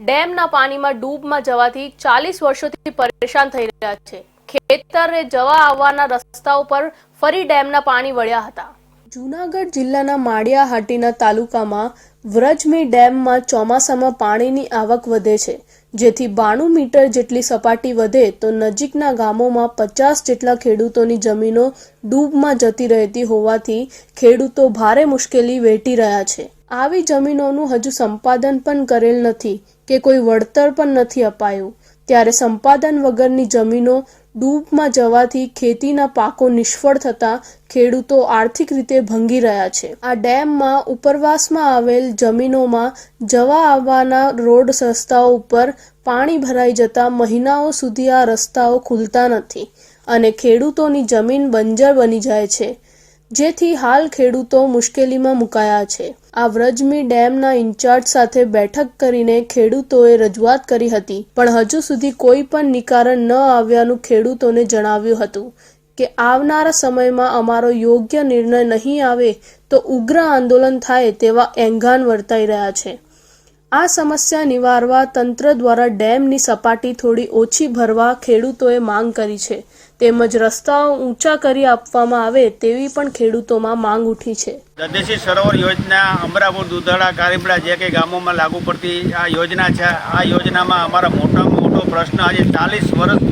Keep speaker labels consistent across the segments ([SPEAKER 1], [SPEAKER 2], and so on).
[SPEAKER 1] ડેમના પાણીમાં ડૂબમાં જવાથી ચાલીસ વર્ષોથી પરેશાન થઈ રહ્યા છે. ખેતરે જવા આવવાના રસ્તાઓ પર ફરી ડેમના પાણી વળ્યા હતા. જૂનાગઢ જિલ્લાના માળિયાહાટીના તાલુકામાં વ્રજમી ડેમમાં ચોમાસામાં પાણીની આવક વધે છે. જેથી બાણું મીટર જેટલી સપાટી વધે તો નજીકના ગામોમાં પચાસ જેટલા ખેડૂતોની જમીનો ડૂબમાં જતી રહેતી હોવાથી ખેડૂતો ભારે મુશ્કેલી વેઠી રહ્યા છે. આવી જમીનોનું હજુ સંપાદન પણ કરેલ નથી કે કોઈ વળતર પણ નથી અપાયું. ત્યારે સંપાદન વગરની જમીનો ડૂબમાં જવાથી ખેતીના પાકો નિષ્ફળ થતા ખેડૂતો આર્થિક રીતે ભંગી રહ્યા છે. આ ડેમમાં ઉપરવાસમાં આવેલ જમીનોમાં જવા આવવાના રોડ રસ્તાઓ ઉપર પાણી ભરાઈ જતા મહિનાઓ સુધી આ રસ્તાઓ ખુલતા નથી અને ખેડૂતોની જમીન બંજર બની જાય છે. જેથી હાલ ખેડૂતો મુશ્કેલીમાં મુકાયા છે. આ વ્રજમી ડેમના ઇન્ચાર્જ સાથે બેઠક કરીને ખેડૂતોએ રજૂઆત કરી હતી, પણ હજુ સુધી કોઈ પણ નિકારણ ન આવ્યાનું ખેડૂતોને જણાવ્યું હતું કે આવનારા સમયમાં અમારો યોગ્ય નિર્ણય નહીં આવે તો ઉગ્ર આંદોલન થાય તેવા એંગાન વર્તાઈ રહ્યા છે. આ સમસ્યા નિવારવા તંત્ર દ્વારા ડેમની સપાટી થોડી ઓછી ભરવા ખેડૂતોએ માંગ કરી છે. તેમજ રસ્તાઓ ઊંચા કરી આપવામાં આવે તેવી પણ ખેડૂતોમાં માંગ ઉઠી છે.
[SPEAKER 2] દદેશી સરોવર યોજના, અમરાપુર દુધાળા કારીપડા જે કે ગામોમાં લાગુ પડતી આ યોજના છે, આ યોજનામાં અમારા મોટામાં મોટો પ્રશ્ન આજે ચાલીસ વર્ષ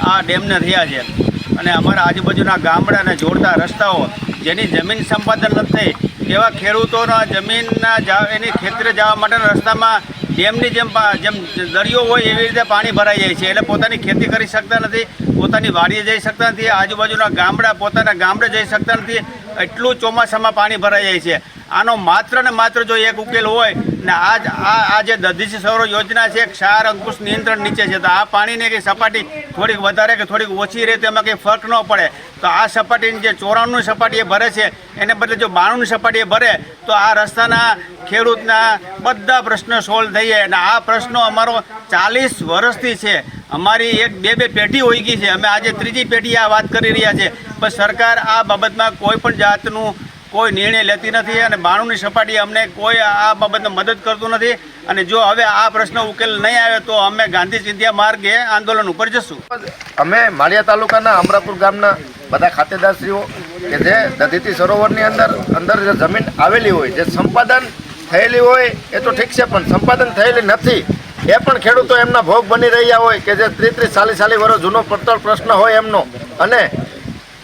[SPEAKER 2] આ ડેમને રહ્યા છે. અને અમારા આજુબાજુના ગામડાને જોડતા રસ્તાઓ જેની જમીન સંપાદન નથી તેવા ખેડૂતોના જમીનના એની ખેતરે જવા માટેના રસ્તામાં ડેમની જેમ જેમ દરિયો હોય એવી રીતે પાણી ભરાઈ જાય છે. એટલે પોતાની ખેતી કરી શકતા નથી, પોતાની વાડીએ જઈ શકતા નથી, આજુબાજુના ગામડા પોતાના ગામડે જઈ શકતા નથી. એટલું ચોમાસામાં પાણી ભરાઈ જાય છે. આનો માત્ર ને માત્ર જો એક ઉકેલ હોય ને આજ આ જે દધીસી સૌર યોજના છે, ક્ષાર અંકુશ નિયંત્રણ નીચે છે, તો આ પાણીની કંઈ સપાટી થોડીક વધારે કે થોડીક ઓછી રહે તો એમાં કંઈ ફરક ન પડે. તો આ સપાટીની જે ચોરાણું સપાટી એ ભરે છે, એને બદલે જો બાણું સપાટી એ ભરે, તો આ રસ્તાના ખેડૂતના બધા પ્રશ્નો સોલ્વ થઈ જાય. અને આ પ્રશ્નો અમારો ચાલીસ વર્ષથી છે. અમારી એક બે બે પેઢી હોઈ ગઈ છે. અમે આજે ત્રીજી પેઢી આ વાત કરી રહ્યા છે. પણ સરકાર આ બાબતમાં કોઈ પણ જાતનું કોઈ નિર્ણય લેતી નથી અને બાણુંની સપાટી અમને કોઈ આ બાબતને મદદ કરતું નથી. અને જો હવે આ પ્રશ્ન ઉકેલ નહીં આવે તો અમે ગાંધી ચિંધ્યા માર્ગે આંદોલન ઉપર જશું.
[SPEAKER 3] અમે માળિયા તાલુકાના અમરાપુર ગામના બધા ખાતેદારશ્રીઓ કે જે દધીતી સરોવરની અંદર અંદર જે જમીન આવેલી હોય, જે સંપાદન થયેલી હોય એ તો ઠીક છે, પણ સંપાદન થયેલી નથી. એ પણ ખેડૂતો એમના ભોગ બની રહ્યા હોય કે જે ત્રીસ ત્રીસ ચાલીસ ચાલીસ વર્ષ જૂનો પડતર પ્રશ્ન હોય એમનો. અને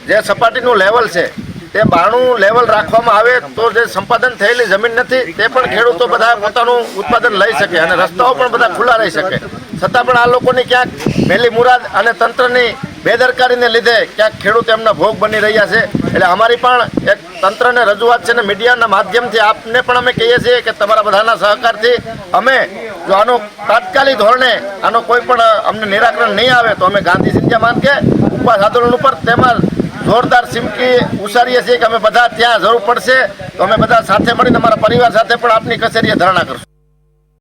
[SPEAKER 3] જે સપાટીનું લેવલ છે તે બાણું લેવલ રાખવામાં આવે તો જે સંપાદન થયેલી જમીન નથી, તે પણ ખેડૂતો બધા પોતાનું ઉત્પાદન લઈ શકે અને રસ્તાઓ પણ બધા ખુલ્લા રહી શકે. છતાં પણ આ લોકોની ક્યાંક પહેલી મુરાદ અને તંત્રની બેદરકારીને લીધે ક્યાંક ખેડૂત એમના ભોગ બની રહ્યા છે. એટલે અમારી પણ એક તંત્રને રજૂઆત છે ને મીડિયાના માધ્યમથી આપને પણ અમે કહીએ છીએ કે તમારા બધાના સહકારથી અમે જો આનો તાત્કાલિક ધોરણે આનો કોઈ પણ અમને નિરાકરણ નહીં આવે તો અમે ગાંધી સિંધ્યા માર્ગે ઉપવાસ આંદોલન ઉપર તેમાં જોરદાર સિમકી ઉસારીએ છીએ કે અમે બધા ત્યાં જરૂર પડશે. તો અમે બધા સાથે મળીને અમારા પરિવાર સાથે પણ આપની કચેરીએ ધરણા કરશું.